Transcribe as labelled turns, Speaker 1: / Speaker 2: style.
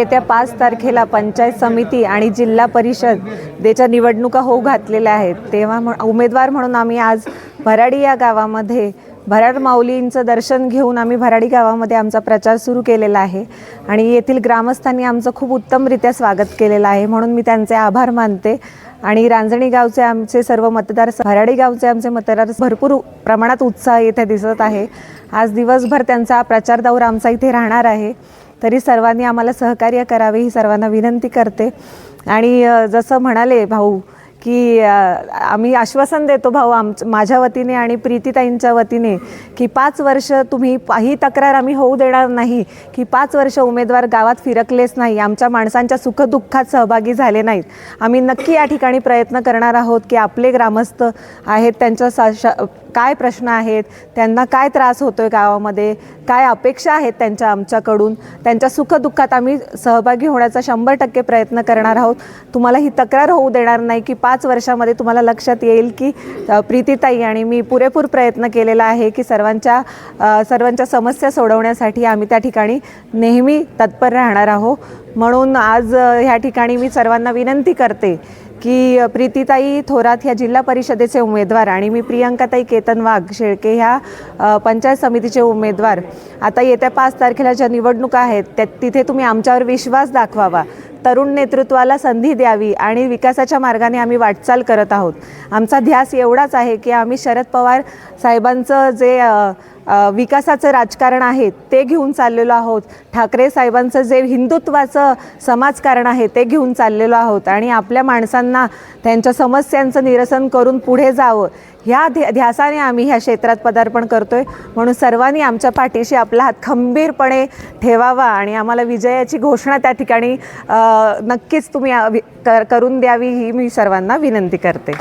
Speaker 1: येत्या पाच तारखेला पंचायत समिती आणि जिल्हा परिषद परिषदेच्या निवडणुका होऊ घातलेल्या आहेत. तेव्हा म्ह- उमेदवार म्हणून आम्ही आज भराडी या गावामध्ये भराड माऊलींचं दर्शन घेऊन आम्ही भराडी गावामध्ये आमचा प्रचार सुरू केलेला आहे. आणि येथील ग्रामस्थांनी आमचं खूप उत्तमरित्या स्वागत केलेलं आहे. म्हणून मी त्यांचे आभार मानते. आणि रांजणी गावचे आमचे सर्व मतदार भराडी गावचे आमचे मतदार भरपूर प्रमाणात उत्साह येथे दिसत आहे. आज दिवसभर त्यांचा प्रचार दौरा आमचा इथे राहणार आहे. तरी सर्वांनी आम्हाला सहकार्य करावे ही सर्वांना विनंती करते. आणि जसं म्हणाले भाऊ की आम्ही आश्वासन देतो भाऊ आम माझ्या वतीने आणि प्रीतीताईंच्या वतीने की पाच वर्ष तुम्ही पा- ही तक्रार आम्ही होऊ देणार नाही की पाच वर्ष उमेदवार गावात फिरकलेच नाही आमच्या माणसांच्या सुखदुःखात सहभागी झाले नाहीत. आम्ही नक्की या ठिकाणी प्रयत्न करणार आहोत की आपले ग्रामस्थ आहेत त्यांच्या सा श- काय प्रश्न आहेत त्यांना काय त्रास होतो आहे गावामध्ये काय अपेक्षा आहेत त्यांच्या आमच्याकडून त्यांच्या सुखदुःखात आम्ही सहभागी होण्याचा शंभर टक्के प्रयत्न करणार आहोत. तुम्हाला ही तक्रार होऊ देणार नाही की पाच पाच वर्षामध्ये तुम्हाला लक्षात येईल की प्रीतीताई आणि मी पुरेपूर प्रयत्न केलेला आहे की सर्वांच्या सर्वांच्या समस्या सोडवण्यासाठी आम्ही त्या ठिकाणी नेहमी तत्पर राहणार आहोत. म्हणून आज ह्या ठिकाणी मी सर्वांना विनंती करते की प्रीतीताई थोरात ह्या जिल्हा परिषदेचे उमेदवार आणि मी प्रियंकाताई केतन वाघ शेळके ह्या पंचायत समितीचे उमेदवार. आता येत्या पाच तारखेला ज्या निवडणुका आहेत त्या तिथे तुम्ही आमच्यावर विश्वास दाखवावा. तरुण नेतृत्वाला संधी द्यावी आणि विकासाच्या मार्गाने आम्ही वाटचाल करत आहोत. आमचा ध्यास एवढाच आहे की आम्ही शरद पवार साहेबांचं जे विकासाचं राजकारण आहे ते घेऊन चाललेलो आहोत. ठाकरे साहेबांचं जे हिंदुत्वाचं समाजकारण आहे ते घेऊन चाललेलो आहोत. आणि आपल्या माणसांना त्यांच्या समस्यांचं निरसन करून पुढे जावं ह्या ध्या ध्यासाने आम्ही ह्या क्षेत्रात पदार्पण करतोय. म्हणून सर्वांनी आमच्या पाठीशी आपला हात खंबीरपणे ठेवावा आणि आम्हाला विजयाची घोषणा त्या ठिकाणी नक्कीच तुम्ही कर- करून द्यावी ही मी सर्वांना विनंती करते.